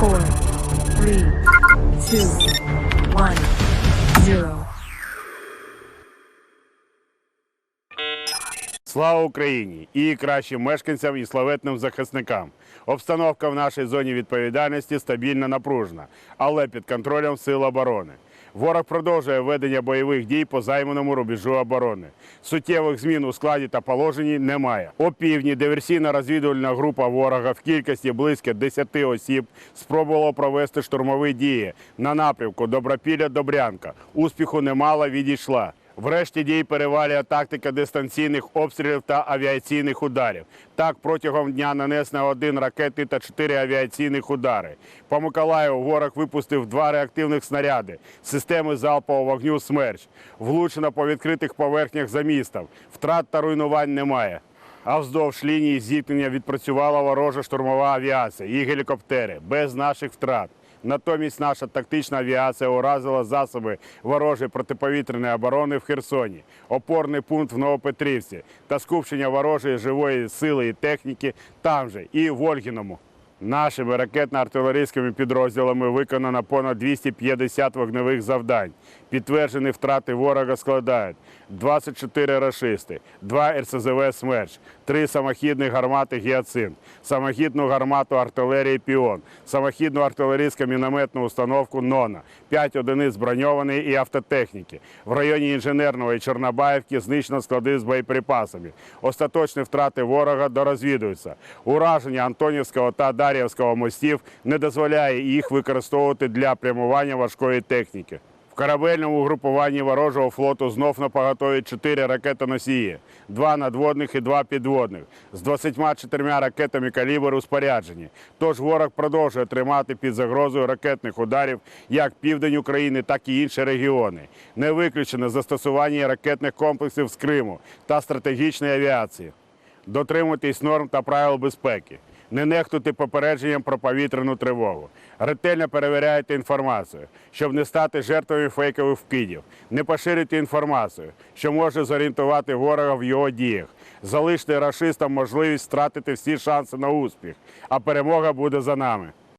four, three, two, one, zero. Слава Україні і кращим мешканцям і славетним захисникам. Обстановка в нашій зоні відповідальності стабільна напружена, але під контролем сил оборони. Ворог продовжує ведення бойових дій по займаному рубежу оборони. Суттєвих змін у складі та положенні немає. О півдні диверсійна розвідувальна група ворога в кількості близько 10 осіб спробувала провести штурмові дії на напрямку Добропілля-Добрянка. Успіху немало відійшла. Врешті дій перевалює тактика дистанційних обстрілів та авіаційних ударів. Так протягом дня нанесено один ракетний та чотири авіаційних удари. По Миколаєву ворог випустив два реактивних снаряди системи залпового вогню «Смерч». Влучено по відкритих поверхнях за містом. Втрат та руйнувань немає. А вздовж лінії зіткнення відпрацювала ворожа штурмова авіація і гелікоптери без наших втрат. Натомість наша тактична авіація уразила засоби ворожої протиповітряної оборони в Херсоні, опорний пункт в Новопетрівці та скупчення ворожої живої сили і техніки там же і в Ольгіному. Нашими ракетно-артилерійськими підрозділами виконано понад 250 вогневих завдань. Підтверджені втрати ворога складають 24 рашисти, 2 РСЗВ «Смерч», 3 самохідні гармати «Гіацинт», самохідну гармату артилерії «Піон», самохідну артилерійську мінометну установку «Нона», 5 одиниць броньованої і автотехніки. В районі Інженерного і Чорнобаївки знищено склади з боєприпасами. Остаточні втрати ворога дорозвідуються. Ураження Антонівського та Дар'ївського мостів не дозволяє їх використовувати для прямування важкої техніки. В корабельному угрупуванні ворожого флоту знов на поготові 4 ракетоносії, 2 надводних і 2 підводних, з 24 ракетами калібру споряджені. Тож ворог продовжує тримати під загрозою ракетних ударів як південь України, так і інші регіони. Не виключено застосування ракетних комплексів з Криму та стратегічної авіації. Дотримуйтесь норм та правил безпеки. Не нехтуйте попередженням про повітряну тривогу. Ретельно перевіряйте інформацію, щоб не стати жертвою фейкових вкидів. Не поширюйте інформацію, що може зорієнтувати ворога в його діях. Залиште рашистам можливість втратити всі шанси на успіх, а перемога буде за нами.